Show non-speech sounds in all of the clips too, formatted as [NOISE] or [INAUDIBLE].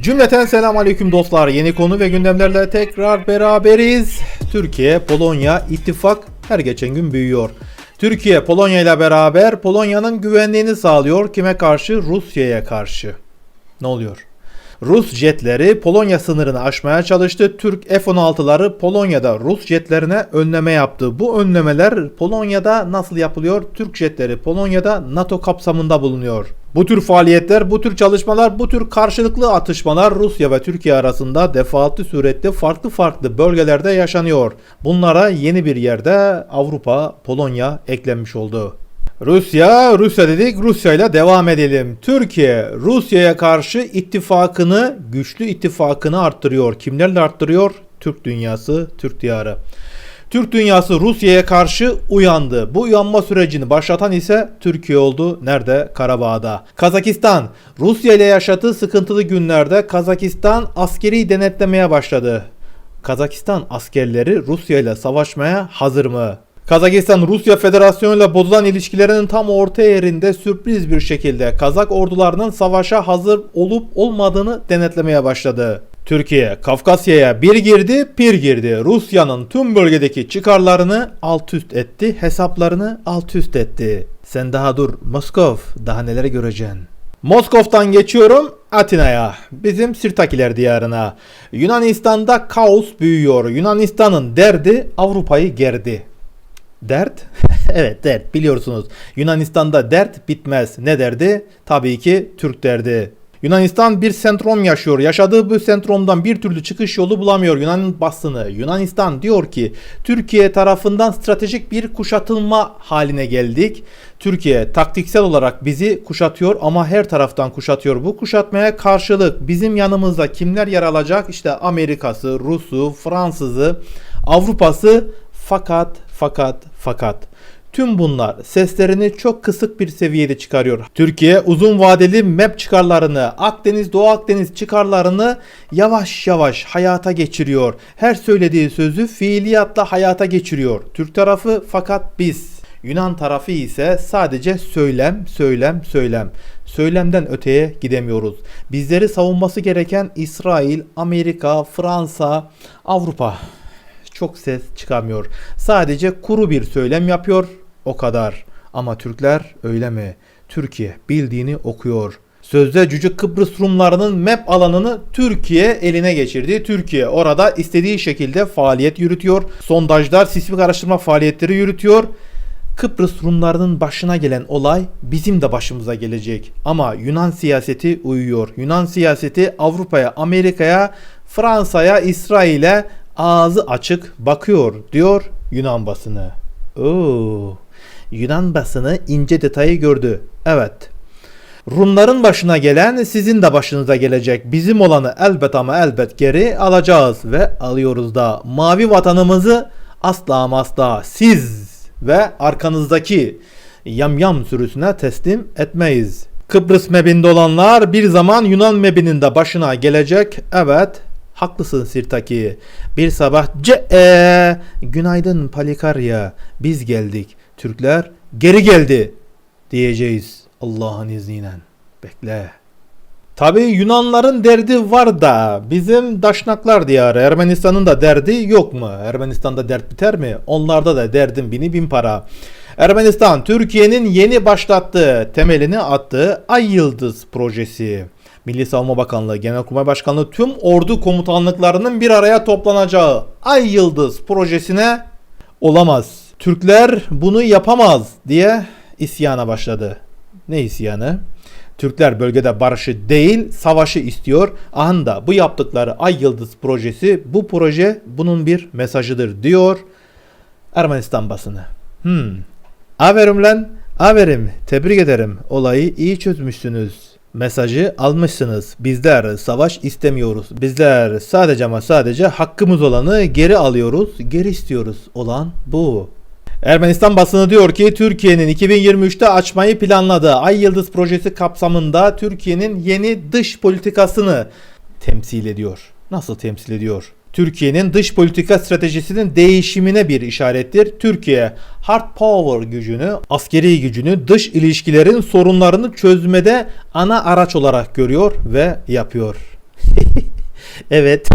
Cümleten selam aleyküm dostlar. Yeni konu ve gündemlerle tekrar beraberiz. Türkiye, Polonya, ittifak her geçen gün büyüyor. Türkiye, Polonya ile beraber Polonya'nın güvenliğini sağlıyor. Kime karşı? Rusya'ya karşı. Ne oluyor? Rus jetleri Polonya sınırını aşmaya çalıştı. Türk F-16'ları Polonya'da Rus jetlerine önleme yaptı. Bu önlemeler Polonya'da nasıl yapılıyor? Türk jetleri Polonya'da NATO kapsamında bulunuyor. Bu tür faaliyetler, bu tür çalışmalar, bu tür karşılıklı atışmalar Rusya ve Türkiye arasında defaatli surette farklı farklı bölgelerde yaşanıyor. Bunlara yeni bir yerde Avrupa, Polonya eklenmiş oldu. Rusya, Rusya dedik, Rusya ile devam edelim. Türkiye, Rusya'ya karşı ittifakını, güçlü ittifakını arttırıyor. Kimlerle arttırıyor? Türk dünyası, Türk diyarı. Türk dünyası Rusya'ya karşı uyandı. Bu uyanma sürecini başlatan ise Türkiye oldu. Nerede? Karabağ'da. Kazakistan, Rusya ile yaşadığı sıkıntılı günlerde Kazakistan askeri denetlemeye başladı. Kazakistan askerleri Rusya ile savaşmaya hazır mı? Kazakistan Rusya Federasyonu ile bozulan ilişkilerinin tam orta yerinde sürpriz bir şekilde Kazak ordularının savaşa hazır olup olmadığını denetlemeye başladı. Türkiye Kafkasya'ya bir girdi, bir girdi. Rusya'nın tüm bölgedeki çıkarlarını alt üst etti, hesaplarını alt üst etti. Sen daha dur Moskov, daha neler göreceksin. Moskov'tan geçiyorum Atina'ya, bizim Sirtakiler diyarına. Yunanistan'da kaos büyüyor. Yunanistan'ın derdi Avrupa'yı gerdi. Dert? [LAUGHS] evet dert biliyorsunuz. Yunanistan'da dert bitmez. Ne derdi? Tabii ki Türk derdi. Yunanistan bir sentrom yaşıyor. Yaşadığı bu sentromdan bir türlü çıkış yolu bulamıyor Yunan basını. Yunanistan diyor ki Türkiye tarafından stratejik bir kuşatılma haline geldik. Türkiye taktiksel olarak bizi kuşatıyor ama her taraftan kuşatıyor. Bu kuşatmaya karşılık bizim yanımızda kimler yer alacak? İşte Amerika'sı, Rus'u, Fransız'ı, Avrupa'sı fakat fakat fakat Tüm bunlar seslerini çok kısık bir seviyede çıkarıyor. Türkiye uzun vadeli MEP çıkarlarını, Akdeniz, Doğu Akdeniz çıkarlarını yavaş yavaş hayata geçiriyor. Her söylediği sözü fiiliyatla hayata geçiriyor. Türk tarafı fakat biz. Yunan tarafı ise sadece söylem, söylem, söylem. Söylemden öteye gidemiyoruz. Bizleri savunması gereken İsrail, Amerika, Fransa, Avrupa çok ses çıkamıyor. Sadece kuru bir söylem yapıyor. O kadar. Ama Türkler öyle mi? Türkiye bildiğini okuyor. Sözde Cücük Kıbrıs Rumlarının MEP alanını Türkiye eline geçirdi. Türkiye orada istediği şekilde faaliyet yürütüyor. Sondajlar, sismik araştırma faaliyetleri yürütüyor. Kıbrıs Rumlarının başına gelen olay bizim de başımıza gelecek. Ama Yunan siyaseti uyuyor. Yunan siyaseti Avrupa'ya, Amerika'ya, Fransa'ya, İsrail'e ağzı açık bakıyor diyor Yunan basını. Oo. Yunan basını ince detayı gördü. Evet. Rumların başına gelen sizin de başınıza gelecek. Bizim olanı elbet ama elbet geri alacağız ve alıyoruz da. Mavi vatanımızı asla ama asla siz ve arkanızdaki yamyam sürüsüne teslim etmeyiz. Kıbrıs mebinde olanlar bir zaman Yunan mebinin de başına gelecek. Evet Haklısın Sirtaki. Bir sabah ce e, günaydın Palikarya biz geldik. Türkler geri geldi diyeceğiz Allah'ın izniyle. Bekle. Tabi Yunanların derdi var da bizim Daşnaklar diyarı Ermenistan'ın da derdi yok mu? Ermenistan'da dert biter mi? Onlarda da derdin bini bin para. Ermenistan Türkiye'nin yeni başlattığı temelini attığı Ay Yıldız projesi. Milli Savunma Bakanlığı, Genelkurmay Başkanlığı tüm ordu komutanlıklarının bir araya toplanacağı Ay Yıldız projesine olamaz. Türkler bunu yapamaz diye isyana başladı. Ne isyanı? Türkler bölgede barışı değil savaşı istiyor. Anda bu yaptıkları Ay Yıldız projesi bu proje bunun bir mesajıdır diyor Ermenistan basını. Hmm. Aferin lan. Aferin. Tebrik ederim. Olayı iyi çözmüşsünüz. Mesajı almışsınız. Bizler savaş istemiyoruz. Bizler sadece ama sadece hakkımız olanı geri alıyoruz, geri istiyoruz. Olan bu. Ermenistan basını diyor ki Türkiye'nin 2023'te açmayı planladığı Ay Yıldız projesi kapsamında Türkiye'nin yeni dış politikasını temsil ediyor. Nasıl temsil ediyor? Türkiye'nin dış politika stratejisinin değişimine bir işarettir. Türkiye hard power gücünü, askeri gücünü dış ilişkilerin sorunlarını çözmede ana araç olarak görüyor ve yapıyor. [LAUGHS] evet.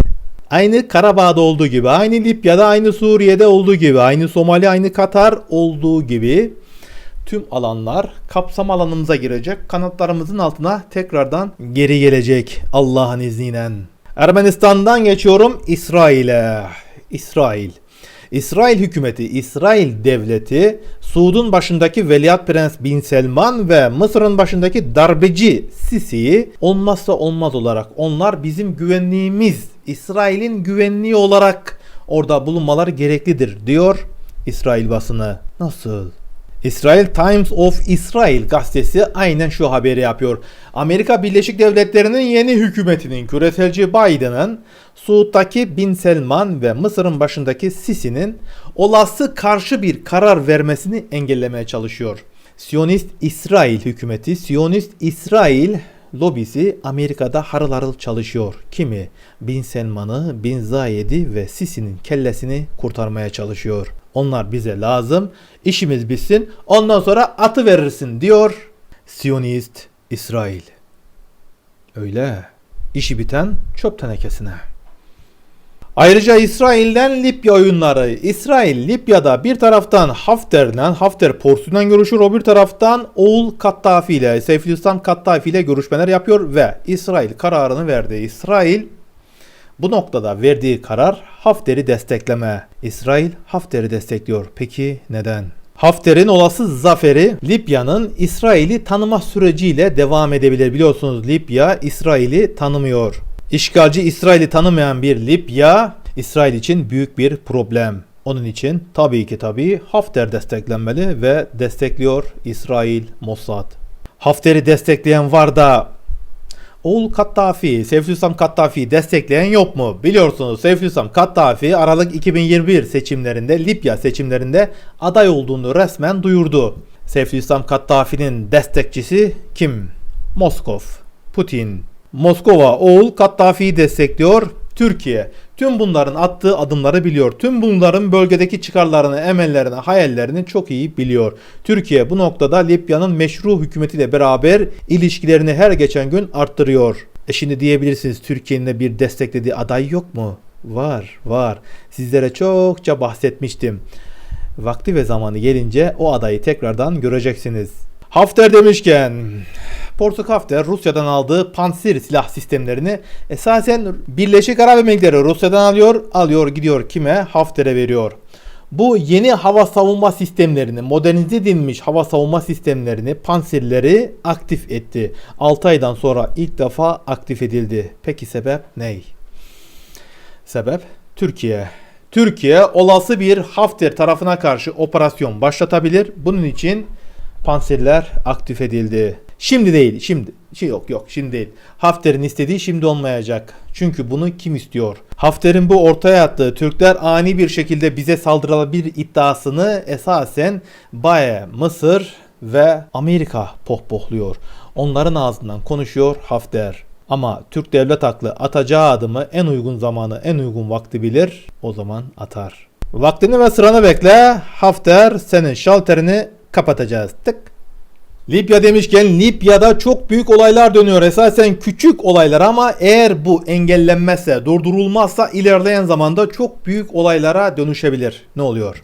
Aynı Karabağ'da olduğu gibi, aynı Libya'da, aynı Suriye'de olduğu gibi, aynı Somali, aynı Katar olduğu gibi tüm alanlar kapsam alanımıza girecek. Kanatlarımızın altına tekrardan geri gelecek Allah'ın izniyle. Ermenistan'dan geçiyorum İsrail'e. İsrail. İsrail hükümeti, İsrail devleti, Suud'un başındaki Veliaht Prens Bin Selman ve Mısır'ın başındaki darbeci Sisi'yi olmazsa olmaz olarak onlar bizim güvenliğimiz, İsrail'in güvenliği olarak orada bulunmaları gereklidir diyor İsrail basını. Nasıl? İsrail Times of Israel gazetesi aynen şu haberi yapıyor. Amerika Birleşik Devletleri'nin yeni hükümetinin küreselci Biden'ın Suud'daki Bin Selman ve Mısır'ın başındaki Sisi'nin olası karşı bir karar vermesini engellemeye çalışıyor. Siyonist İsrail hükümeti, Siyonist İsrail lobisi Amerika'da harıl harıl çalışıyor. Kimi? Bin Selman'ı, Bin Zayed'i ve Sisi'nin kellesini kurtarmaya çalışıyor. Onlar bize lazım. İşimiz bitsin. Ondan sonra atı verirsin diyor Siyonist İsrail. Öyle. İşi biten çöp tenekesine. Ayrıca İsrail'den Libya oyunları. İsrail Libya'da bir taraftan Hafter'den, Hafter Porsu'dan görüşür. O bir taraftan Oğul Kattafi ile, Seyfülislam Kattafi ile görüşmeler yapıyor ve İsrail kararını verdi. İsrail bu noktada verdiği karar Hafter'i destekleme. İsrail Hafter'i destekliyor. Peki neden? Hafter'in olası zaferi Libya'nın İsrail'i tanıma süreciyle devam edebilir. Biliyorsunuz Libya İsrail'i tanımıyor. İşgalci İsrail'i tanımayan bir Libya İsrail için büyük bir problem. Onun için tabii ki tabii Hafter desteklenmeli ve destekliyor İsrail Mossad. Hafter'i destekleyen var da Oğul Kattafi, Seyfülüslam Kattafi destekleyen yok mu? Biliyorsunuz Seyfülüslam Kattafi Aralık 2021 seçimlerinde Libya seçimlerinde aday olduğunu resmen duyurdu. Seyfülüslam Kattafi'nin destekçisi kim? Moskov, Putin. Moskova oğul Kattafi'yi destekliyor. Türkiye tüm bunların attığı adımları biliyor. Tüm bunların bölgedeki çıkarlarını, emellerini, hayallerini çok iyi biliyor. Türkiye bu noktada Libya'nın meşru hükümetiyle beraber ilişkilerini her geçen gün arttırıyor. E şimdi diyebilirsiniz Türkiye'nin de bir desteklediği aday yok mu? Var, var. Sizlere çokça bahsetmiştim. Vakti ve zamanı gelince o adayı tekrardan göreceksiniz. Hafter demişken Portuk Hafter Rusya'dan aldığı Pantsir silah sistemlerini esasen Birleşik Arap Emirlikleri Rusya'dan alıyor, alıyor gidiyor kime? Hafter'e veriyor. Bu yeni hava savunma sistemlerini, modernize edilmiş hava savunma sistemlerini, pansirleri aktif etti. 6 aydan sonra ilk defa aktif edildi. Peki sebep ne? Sebep Türkiye. Türkiye olası bir Hafter tarafına karşı operasyon başlatabilir. Bunun için Panserler aktif edildi. Şimdi değil, şimdi. Şey yok yok şimdi değil. Hafter'in istediği şimdi olmayacak. Çünkü bunu kim istiyor? Hafter'in bu ortaya attığı Türkler ani bir şekilde bize saldırılabilir iddiasını esasen Baye, Mısır ve Amerika pohpohluyor. Onların ağzından konuşuyor Hafter. Ama Türk devlet aklı atacağı adımı en uygun zamanı, en uygun vakti bilir. O zaman atar. Vaktini ve sıranı bekle. Hafter senin şalterini kapatacağız. Tık. Libya demişken Libya'da çok büyük olaylar dönüyor. Esasen küçük olaylar ama eğer bu engellenmezse, durdurulmazsa ilerleyen zamanda çok büyük olaylara dönüşebilir. Ne oluyor?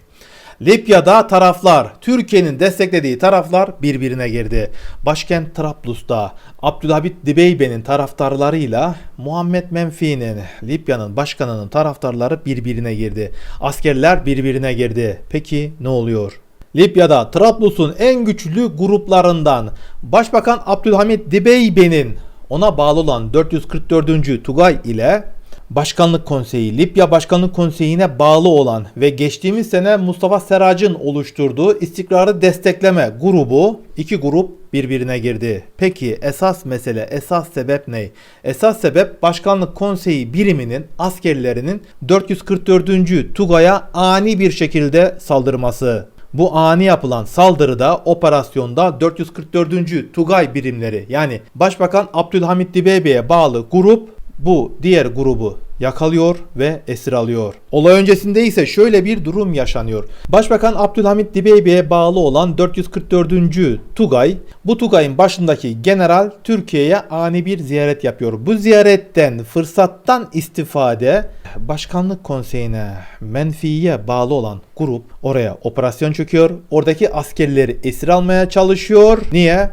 Libya'da taraflar, Türkiye'nin desteklediği taraflar birbirine girdi. Başkent Trablus'ta Abdülhamit Dibeybe'nin taraftarlarıyla Muhammed Menfi'nin, Libya'nın başkanının taraftarları birbirine girdi. Askerler birbirine girdi. Peki ne oluyor? Libya'da Trablus'un en güçlü gruplarından Başbakan Abdülhamit Dibeybe'nin ona bağlı olan 444. Tugay ile Başkanlık Konseyi, Libya Başkanlık Konseyi'ne bağlı olan ve geçtiğimiz sene Mustafa Serac'ın oluşturduğu istikrarı destekleme grubu, iki grup birbirine girdi. Peki esas mesele, esas sebep ne? Esas sebep Başkanlık Konseyi biriminin askerlerinin 444. Tugay'a ani bir şekilde saldırması. Bu ani yapılan saldırıda operasyonda 444. Tugay birimleri yani Başbakan Abdülhamit Dibeybe'ye bağlı grup bu diğer grubu yakalıyor ve esir alıyor. Olay öncesinde ise şöyle bir durum yaşanıyor. Başbakan Abdülhamit Dibeybe'ye bağlı olan 444. Tugay, bu Tugay'ın başındaki general Türkiye'ye ani bir ziyaret yapıyor. Bu ziyaretten fırsattan istifade Başkanlık Konseyi'ne menfiye bağlı olan grup oraya operasyon çöküyor. Oradaki askerleri esir almaya çalışıyor. Niye?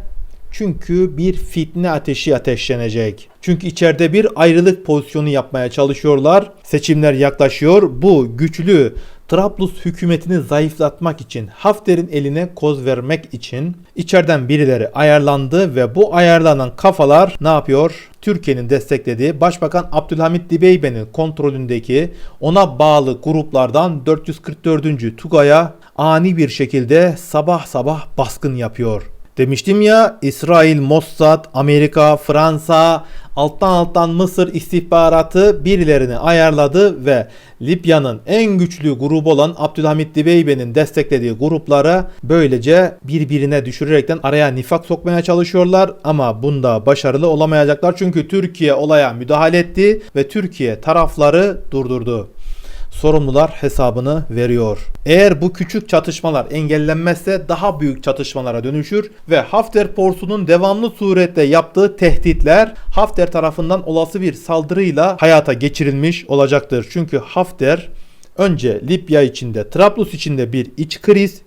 Çünkü bir fitne ateşi ateşlenecek. Çünkü içeride bir ayrılık pozisyonu yapmaya çalışıyorlar. Seçimler yaklaşıyor. Bu güçlü Trablus hükümetini zayıflatmak için, Hafter'in eline koz vermek için içeriden birileri ayarlandı ve bu ayarlanan kafalar ne yapıyor? Türkiye'nin desteklediği Başbakan Abdülhamit Dibeybe'nin kontrolündeki ona bağlı gruplardan 444. Tugay'a ani bir şekilde sabah sabah baskın yapıyor. Demiştim ya İsrail, Mossad, Amerika, Fransa, alttan alttan Mısır istihbaratı birilerini ayarladı ve Libya'nın en güçlü grubu olan Abdülhamit Dibeybe'nin desteklediği gruplara böylece birbirine düşürerekten araya nifak sokmaya çalışıyorlar. Ama bunda başarılı olamayacaklar çünkü Türkiye olaya müdahale etti ve Türkiye tarafları durdurdu sorumlular hesabını veriyor. Eğer bu küçük çatışmalar engellenmezse daha büyük çatışmalara dönüşür ve Hafter Porsu'nun devamlı surette yaptığı tehditler Hafter tarafından olası bir saldırıyla hayata geçirilmiş olacaktır. Çünkü Hafter önce Libya içinde, Trablus içinde bir iç kriz,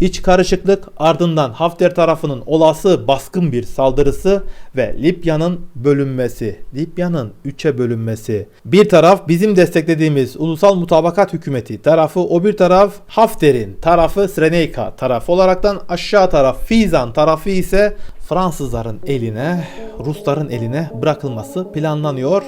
İç karışıklık ardından Hafter tarafının olası baskın bir saldırısı ve Libya'nın bölünmesi. Libya'nın üçe bölünmesi. Bir taraf bizim desteklediğimiz Ulusal Mutabakat Hükümeti tarafı, o bir taraf Hafter'in tarafı Sreneyka tarafı olaraktan aşağı taraf Fizan tarafı ise Fransızların eline, Rusların eline bırakılması planlanıyor.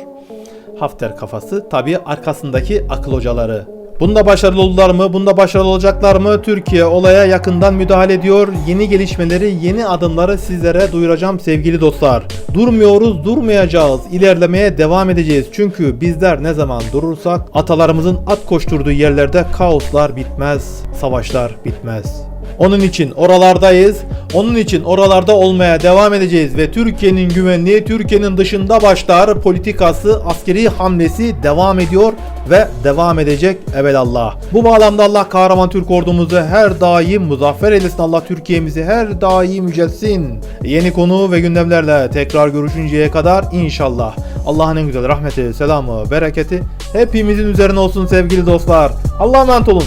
Hafter kafası tabii arkasındaki akıl hocaları. Bunda başarılı oldular mı? Bunda başarılı olacaklar mı? Türkiye olaya yakından müdahale ediyor. Yeni gelişmeleri, yeni adımları sizlere duyuracağım sevgili dostlar. Durmuyoruz, durmayacağız. İlerlemeye devam edeceğiz. Çünkü bizler ne zaman durursak atalarımızın at koşturduğu yerlerde kaoslar bitmez, savaşlar bitmez. Onun için oralardayız. Onun için oralarda olmaya devam edeceğiz ve Türkiye'nin güvenliği Türkiye'nin dışında başlar. Politikası, askeri hamlesi devam ediyor ve devam edecek evelallah. Bu bağlamda Allah kahraman Türk ordumuzu her daim muzaffer eylesin. Allah Türkiye'mizi her daim yücelsin. Yeni konu ve gündemlerle tekrar görüşünceye kadar inşallah. Allah'ın en güzel rahmeti, selamı, bereketi hepimizin üzerine olsun sevgili dostlar. Allah'a emanet olun.